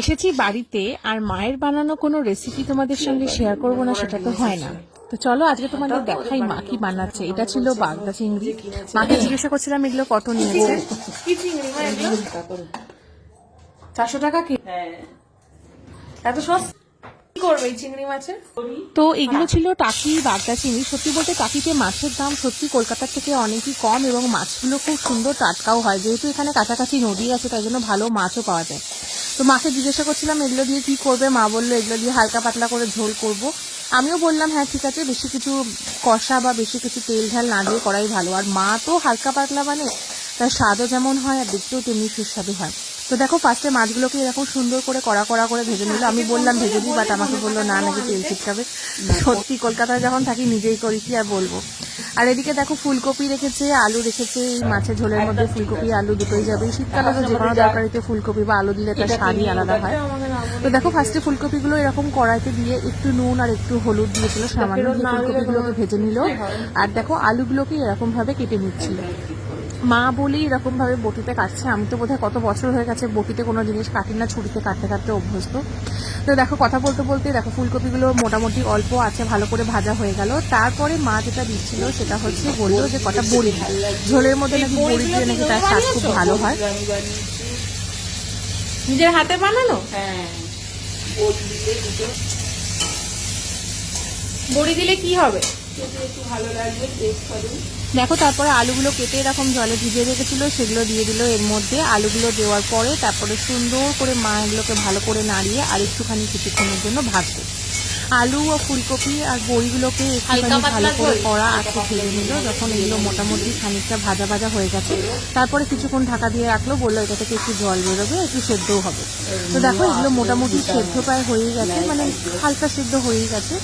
এসেছি বাড়িতে আর মায়ের বানানো কোনো রেসিপি তোমাদের সঙ্গে শেয়ার করব না সেটা তো হয় না। তো চলো আজকে তোমাদের দেখাই মা কি বানাচ্ছে। এটা ছিল বাগদা চিংড়ি। মাকে জিজ্ঞাসা করছিলাম এগুলো কত নিয়েছে চারশো টাকা কি এত সস্তা? করবে এই চিংড়ি মাছের? তো এগুলো ছিল টাকি বাগদা চিংড়ি। সত্যি বলতে টাকিতে মাছের দাম সত্যি কলকাতার থেকে অনেকই কম এবং মাছগুলো খুব সুন্দর টাটকাও হয়। যেহেতু এখানে কাছাকাছি নদী আছে তাই জন্য ভালো মাছও পাওয়া যায়। তো মাকে জিজ্ঞাসা করছিলাম, এগুলো দিয়ে কি করবে? মা বলল, এগুলো দিয়ে হালকা পাতলা করে ঝোল করব। আমিও বললাম হ্যাঁ ঠিক আছে, বেশি কিছু কষা বা বেশি কিছু তেল ঝাল না দিয়ে করাই ভালো। আর মা তো হালকা পাতলা মানে তার স্বাদও যেমন হয় আর দেখতেও তেমনি সুস্বাদু হয়। তো দেখো ফার্স্টে মাছগুলোকে এরকম সুন্দর করে কড়া কড়া করে ভেজে নিল। আমি বললাম ভেজে দিই বাট আমাকে বলল না নাকি তেল ছিটকাবে সত্যি কলকাতায় যখন থাকি নিজেই করি কি আর বলব। আর এদিকে দেখো ফুলকপি রেখেছে আলু রেখেছে এই মাছের ঝোলের মধ্যে ফুলকপি আলু দুটোই যাবে। শীতকালে তো যে কোনো তরকারিতে ফুলকপি বা আলু দিলে তার স্বাদই আলাদা হয়। তো দেখো ফার্স্টে ফুলকপিগুলো এরকম কড়াইতে দিয়ে একটু নুন আর একটু হলুদ দিয়েছিল সামান্য ফুলকপিগুলোকে ভেজে নিল। আর দেখো আলুগুলোকে এরকমভাবে কেটে নিচ্ছিল মা বলেই এরকম ভাবে বটিতে কাটছে। আমি তো বোধহয় কত বছর হয়ে গেছে বটিতে কোনো জিনিস কাটি না ছুরিতে কাটতে কাটতে অভ্যস্ত। তো দেখো কথা বলতে বলতে দেখো ফুলকপিগুলো মোটামুটি অল্প আছে ভালো করে ভাজা হয়ে গেল। তারপরে মা যেটা দিচ্ছিল সেটা হচ্ছে বলল যে কটা বড়ি খায়। ঝোলের মধ্যে নাকি বড়ি দিয়ে নাকি তার স্বাদ খুব ভালো হয়। নিজের হাতে বানানো? হ্যাঁ। বড়ি দিলে কি হবে? দেখো, তারপরে আলুগুলো কেটে এরকম জলে ভিজিয়ে রেখেছিল, সেগুলো দিয়ে দিল এর মধ্যে। আলুগুলো দেওয়ার পরে তারপরে সুন্দর করে মা এগুলোকে ভালো করে নাড়িয়ে আর একটুখানি কিছুক্ষণের জন্য ভাজবে। আলু ও ফুলকপি আর বড়িগুলোকে একটুখানি ভালো করে কড়া আটকে ভেজে নিল। যখন এগুলো মোটামুটি খানিকটা ভাজা ভাজা হয়ে গেছে তারপরে কিছুক্ষণ ঢাকা দিয়ে রাখল বলল এটা থেকে একটু জল বেরোবে একটু সেদ্ধও হবে। তো দেখো এগুলো মোটামুটি সেদ্ধ প্রায় হয়েই গেছে মানে হালকা সেদ্ধ হয়েই গেছে।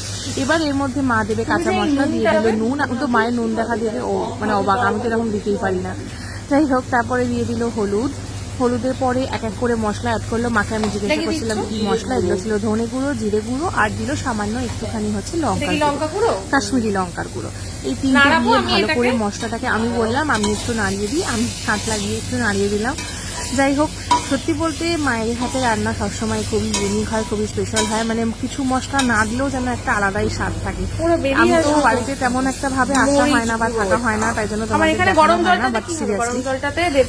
এবার এর মধ্যে মা দেবে কাঁচা মশলা দিয়ে দিল নুন। আমি তো মায়ের নুন দেখা দেবে ও মানে অবাক আমি তো এরকম দিতেই পারি না। যাই হোক তারপরে দিয়ে দিল হলুদ। হলুদের পরে এক এক করে মশলা অ্যাড করল। মাকে আমি জিজ্ঞাসা করছিলাম কি মশলা? এগুলো ছিল ধনে গুঁড়ো জিরে গুঁড়ো আর দিল সামান্য একটুখানি হচ্ছে লঙ্কা লঙ্কা গুঁড়ো? কাশ্মীরি লঙ্কার গুঁড়ো। এই তিনটা দিয়ে ভালো করে মশলাটাকে আমি বললাম আমি একটু নাড়িয়ে দিই আমি হাত লাগিয়ে একটু নাড়িয়ে দিলাম। যাই হোক সত্যি বলতে মায়ের হাতে রান্না সবসময় খুবই ইউনিক হয় খুবই স্পেশাল হয়। মানে কিছু মশলা না দিলেও যেন একটা আলাদাই স্বাদ থাকে। আমি তো বাড়িতে তেমন একটা ভাবে আসা হয় না বা থাকা হয় না তাই জন্য এখানে গরম জলটা বাট গরম সিরিয়াসলি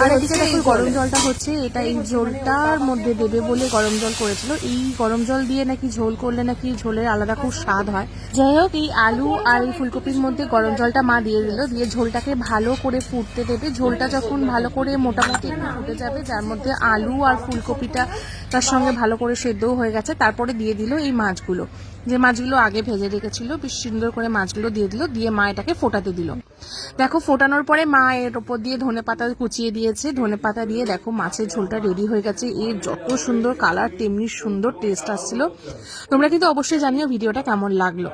আর এদিকে হচ্ছে দেখো গরম জলটা হচ্ছে এটা এই ঝোলটার মধ্যে দেবে বলে গরম জল করেছিল। এই গরম জল দিয়ে নাকি ঝোল করলে নাকি ঝোলের আলাদা খুব স্বাদ হয়। যাই হোক এই আলু আর এই ফুলকপির মধ্যে গরম জলটা মা দিয়ে দিল। দিয়ে ঝোলটাকে ভালো করে ফুটতে দেবে। ঝোলটা যখন ভালো করে মোটামুটি একটু ফুটে যাবে যার মধ্যে আলু আর ফুলকপিটা তার সঙ্গে ভালো করে সেদ্ধও হয়ে গেছে। তারপরে দিয়ে দিল এই মাছগুলো। যে মাছগুলো আগে ভেজে রেখেছিল, বেশ সুন্দর করে মাছগুলো দিয়ে দিল, দিয়ে মা এটাকে ফোটাতে দিল। দেখো, ফোটানোর পরে মা এর ওপর দিয়ে ধনে পাতা কুচিয়ে দিয়েছে। ধনে পাতা দিয়ে দেখো মাছের ঝোলটা রেডি হয়ে গেছে। এর যত সুন্দর কালার তেমনি সুন্দর টেস্ট আসছিল। তোমরা কিন্তু অবশ্যই জানিও ভিডিওটা কেমন লাগল।